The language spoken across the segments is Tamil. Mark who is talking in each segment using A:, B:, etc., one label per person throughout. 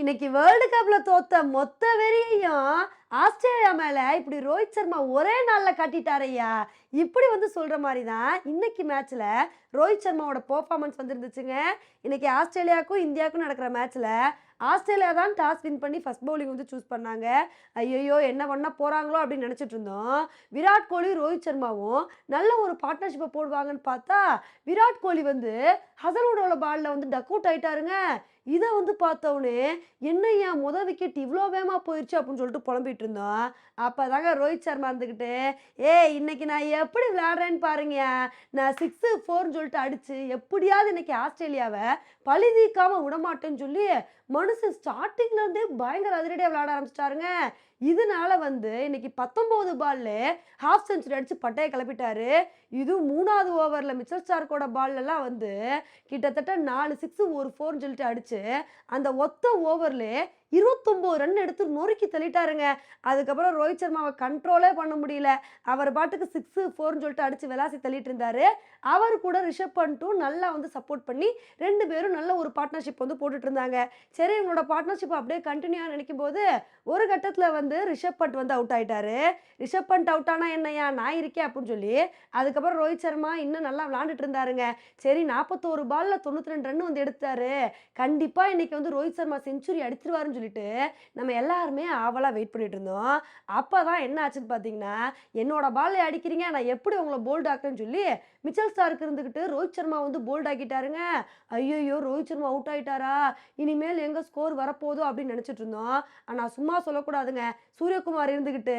A: இன்னைக்கு வேர்ல்டு கப்பில் தோத்த மொத்த வெறியையும் ஆஸ்திரேலியா மேலே இப்படி ரோஹித் சர்மா ஒரே நாளில் காட்டிட்டாரையா இப்படி வந்து சொல்கிற மாதிரி தான் இன்னைக்கு மேட்ச்சில் ரோஹித் சர்மாவோட பர்ஃபார்மன்ஸ் வந்துருந்துச்சுங்க. இன்னைக்கு ஆஸ்திரேலியாவுக்கும் இந்தியாவுக்கும் நடக்கிற மேட்ச்சில் ஆஸ்திரேலியா தான் டாஸ் வின் பண்ணி ஃபர்ஸ்ட் பவுலிங் வந்து சூஸ் பண்ணாங்க. ஐயோ என்ன பண்ண போகிறாங்களோ அப்படின்னு நினச்சிட்டு இருந்தோம். விராட் கோலி ரோஹித் சர்மாவும் நல்ல ஒரு பார்ட்னர்ஷிப்பை போடுவாங்கன்னு பார்த்தா விராட் கோலி வந்து ஹசனோட பாலில் வந்து டக் அவுட் ஆயிட்டாருங்க. இதை வந்து பார்த்தவொடனே என் முத விக்கெட் இவ்வளோ வேகமாக போயிடுச்சு அப்படின்னு சொல்லிட்டு புலம்பிகிட்டு இருந்தோம். அப்போ தாங்க ரோஹித் சர்மா இருந்துக்கிட்டு ஏய் இன்னைக்கு நான் எப்படி விளையாடுறேன்னு பாருங்க நான் சிக்ஸு ஃபோர்னு சொல்லிட்டு அடிச்சு எப்படியாவது இன்னைக்கு ஆஸ்திரேலியாவை பழி தீக்காமல் விடமாட்டேன்னு சொல்லி மனுஷன் ஸ்டார்டிங்லேருந்தே பயங்கர அதிரடியாக விளையாட ஆரம்பிச்சிட்டாருங்க. இதனால வந்து இன்னைக்கு பத்தொம்போது பால்ல ஹாஃப் செஞ்சுரி அடிச்சு பட்டையை கிளப்பிட்டாரு. இது மூணாவது ஓவரில் மிச்சல் ஸ்டார்க்கோட பால்லலாம் வந்து கிட்டத்தட்ட நாலு சிக்ஸ் ஒரு ஃபோர்னு சொல்லிட்டு அடிச்சு அந்த ஒத்த ஓவர்லேயே இருபத்தொம்போது ரன் எடுத்து நொறுக்கி தள்ளிட்டாருங்க. அதுக்கப்புறம் ரோஹித் சர்மாவை கண்ட்ரோலே பண்ண முடியல. அவர் பாட்டுக்கு சிக்ஸு ஃபோர்னு சொல்லிட்டு அடிச்சு விளாசி தள்ளிட்டு இருந்தாரு அவர் கூட ரிஷப் பண்ட்டும் நல்லா வந்து சப்போர்ட் பண்ணி ரெண்டு பேரும் நல்ல ஒரு பார்ட்னர்ஷிப் வந்து போட்டுட்டு இருந்தாங்க சரி இவங்களோட பார்ட்னர்ஷிப் அப்படியே கண்டினியூ நினைக்கும் போது ஒரு கட்டத்தில் வந்து ரிஷப் பண்ட் வந்து அவுட் ஆயிட்டாரு. ரிஷப் பண்ட் அவுட் ஆனால் என்னையா நான் இருக்கேன் அப்படின்னு சொல்லி அதுக்கப்புறம் ரோஹித் சர்மா இன்னும் நல்லா விளாண்டுட்டு இருந்தாருங்க. சரி நாற்பத்தோரு பாலில் தொண்ணூற்றி ரெண்டு ரன் வந்து எடுத்தாரு கண்டிப்பாக இன்னைக்கு வந்து ரோஹித் சர்மா செஞ்சுரி அடிச்சிருவாருன்னு சொல்லிட்டு நம்ம எல்லாருமே ஆவலாக வெயிட் பண்ணிட்டு இருந்தோம். அப்போ தான் என்ன ஆச்சுன்னு பார்த்தீங்கன்னா என்னோட பால் அடிக்கிறீங்க நான் எப்படி உங்களை போல்ட் ஆக்குறேன்னு சொல்லி மிச்சல் ஸ்டாருக்கு இருந்துக்கிட்டு ரோஹித் சர்மா வந்து போல்ட் ஆக்கிட்டாருங்க. ஐயோ ரோஹித் சர்மா அவுட் ஆகிட்டாரா இனிமேல் எங்கே ஸ்கோர் வரப்போதோ அப்படின்னு நினச்சிட்ருந்தோம் இருந்தோம். சும்மா சொல்லக்கூடாதுங்க. சூரியகுமார் இருந்துக்கிட்டு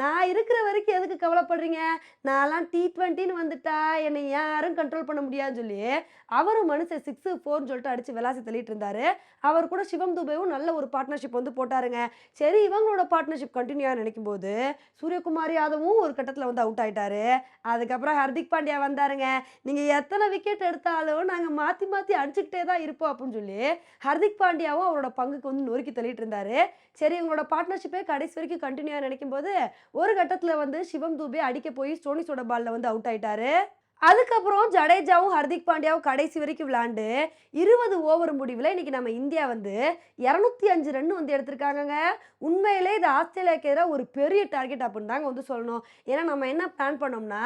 A: நான் இருக்கிற வரைக்கும் எதுக்கு கவலைப்படுறீங்க? நான்லாம் டி ட்வெண்ட்டின்னு வந்துட்டா என்னை யாரும் கண்ட்ரோல் பண்ண முடியாதுன்னு சொல்லி அவரும் மனுஷன் சிக்ஸு ஃபோர்னு சொல்லிட்டு அடித்து விளாசி தள்ளிட்டு இருந்தார். அவர் கூட சிவம் துபேவும் நல்ல ஒரு பார்ட்னர்ஷிப் வந்து போட்டாருங்க. சரி இவங்களோட பார்ட்னர்ஷிப் கண்டினியூ நினைக்கும் போது சூரியகுமார் யாதவும் ஒரு கட்டத்தில் வந்து அவுட் ஆயிட்டாரு. அதுக்கப்புறம் ஹர்திக் பாண்டியா வந்தாருங்க. நீங்கள் எத்தனை விக்கெட் எடுத்தாலும் நாங்கள் மாற்றி மாற்றி அடிச்சுக்கிட்டே தான் இருப்போம் அப்படின்னு சொல்லி ஹர்திக் பாண்டியாவும் அவரோட பங்குக்கு வந்து நொறுக்கி தள்ளிட்டு இருந்தாரு. சரி இவங்களோட பார்ட்னர்ஷிப்பே கடைசி வரைக்கும் கண்டினியூ நினைக்கும் போது ஒரு கட்டத்தில் வந்து சிவம் தூபே அடிக்க போய் ஸ்டோனிஸோட பாலில் வந்து அவுட் ஆயிட்டாரு. அதுக்கப்புறம் ஜடேஜாவும் ஹர்திக் பாண்டியாவும் கடைசி வரைக்கும் விளாண்டு இருபது ஓவர் முடிவில் இன்னைக்கு நம்ம இந்தியா வந்து இரநூத்தி அஞ்சு ரன் வந்து எடுத்திருக்காங்கங்க. உண்மையிலே இது ஆஸ்திரேலியாவுக்கு எதிராக ஒரு பெரிய டார்கெட் அப்படின்னு தாங்க வந்து சொல்லணும். ஏன்னா நம்ம என்ன பிளான் பண்ணோம்னா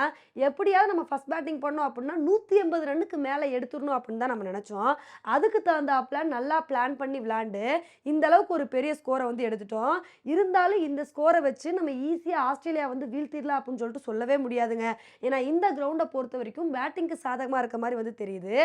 A: எப்படியாவது நம்ம ஃபஸ்ட் பேட்டிங் பண்ணோம் அப்படின்னா நூற்றி எண்பது ரன்னுக்கு மேலே எடுத்துடணும் அப்படின்னு தான் நம்ம நினச்சோம். அதுக்கு தகுந்தாப்புல நல்லா பிளான் பண்ணி விளாண்டு இந்த அளவுக்கு ஒரு பெரிய ஸ்கோரை வந்து எடுத்துட்டோம். இருந்தாலும் இந்த ஸ்கோரை வச்சு நம்ம ஈஸியாக ஆஸ்திரேலியா வந்து வீழ்த்திடலாம் அப்படின்னு சொல்லிட்டு சொல்லவே முடியாதுங்க. ஏன்னா இந்த கிரவுண்டை பொறுத்த வரைக்கும் பேட்டிங்க்கு சாதகமாக இருக்க மாதிரி வந்து தெரியுது.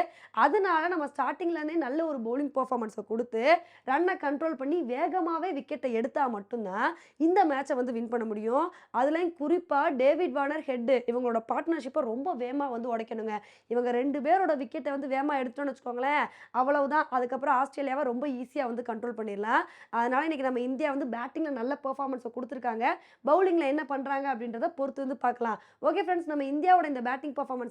A: அதனால நம்ம ஸ்டார்டிங்லேருந்தே நல்ல ஒரு பவுலிங் பர்ஃபார்மன்ஸை கொடுத்து ரன்னை கண்ட்ரோல் பண்ணி வேகமாகவே விக்கெட்டை எடுத்தால் மட்டும்தான் இந்த மேட்சை வந்து வின் பண்ண முடியும். அதுலேயும் குறிப்பாக டேவிட் வார்னர் ஹெட்டு இவங்களோட பார்ட்னர்ஷிப்பை ரொம்ப வேகமாக வந்து உடைக்கணுங்க. இவங்க ரெண்டு பேரோட விக்கெட்டை வந்து வேகமாக எடுத்தோம்னு வச்சுக்கோங்களேன் அவ்வளவுதான். அதுக்கப்புறம் ஆஸ்திரேலியாவை ரொம்ப ஈஸியாக வந்து கண்ட்ரோல் பண்ணிடலாம். அதனால இன்னைக்கு நம்ம இந்தியா வந்து பேட்டிங்கில் நல்ல பர்ஃபார்மன்ஸை கொடுத்துருக்காங்க. பவுலிங்கில் என்ன பண்ணுறாங்க அப்படின்றத பொறுத்து வந்து பார்க்கலாம். ஓகே ஃப்ரெண்ட்ஸ் நம்ம இந்தியாவோட இந்த பேட்டிங் பர்ஃபார்மன்ஸ்